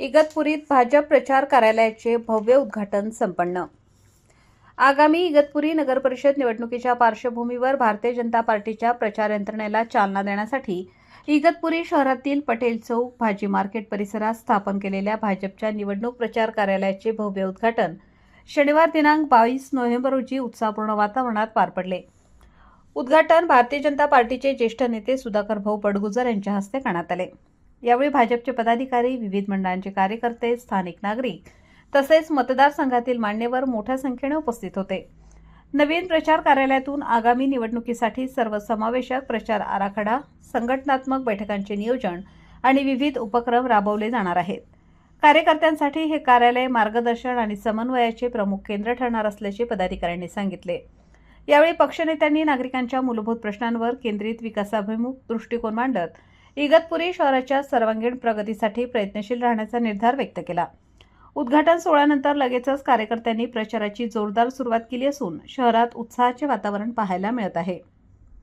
इगतपुरीत भाजप प्रचार कार्यालयाचे भव्य उद्घाटन संपन्न. आगामी इगतपुरी नगरपरिषद निवडणुकीच्या पार्श्वभूमीवर भारतीय जनता पार्टीच्या प्रचार यंत्रणेला चालना देण्यासाठी इगतपुरी शहरातील पटेल चौक भाजी मार्केट परिसरात स्थापन केलेल्या भाजपच्या निवडणूक प्रचार कार्यालयाचे भव्य उद्घाटन शनिवार दिनांक बावीस नोव्हेंबर रोजी उत्साहपूर्ण वातावरणात पार पडले. उद्घाटन भारतीय जनता पार्टीचे ज्येष्ठ नेते सुधाकर भाऊ पडगुजर यांच्या हस्ते करण्यात आले. यावेळी भाजपचे पदाधिकारी विविध मंडळांचे कार्यकर्ते स्थानिक नागरिक तसेच मतदारसंघातील मान्यवर मोठ्या संख्येने उपस्थित होते. नवीन प्रचार कार्यालयातून आगामी निवडणुकीसाठी सर्वसमावेशक प्रचार आराखडा संघटनात्मक बैठकांचे नियोजन आणि विविध उपक्रम राबवले जाणार आहेत. कार्यकर्त्यांसाठी हे कार्यालय मार्गदर्शन आणि समन्वयाचे प्रमुख केंद्र ठरणार असल्याचे पदाधिकाऱ्यांनी सांगितले. यावेळी पक्षनेत्यांनी नागरिकांच्या मूलभूत प्रश्नांवर केंद्रित विकासाभिमुख दृष्टिकोन मांडत इगतपुरी शहराच्या सर्वांगीण प्रगतीसाठी प्रयत्नशील राहण्याचा निर्धार व्यक्त केला. उद्घाटन सोहळ्यानंतर लगेचच कार्यकर्त्यांनी प्रचाराची जोरदार सुरुवात केली असून शहरात उत्साहाचे वातावरण पाहायला मिळत आहे.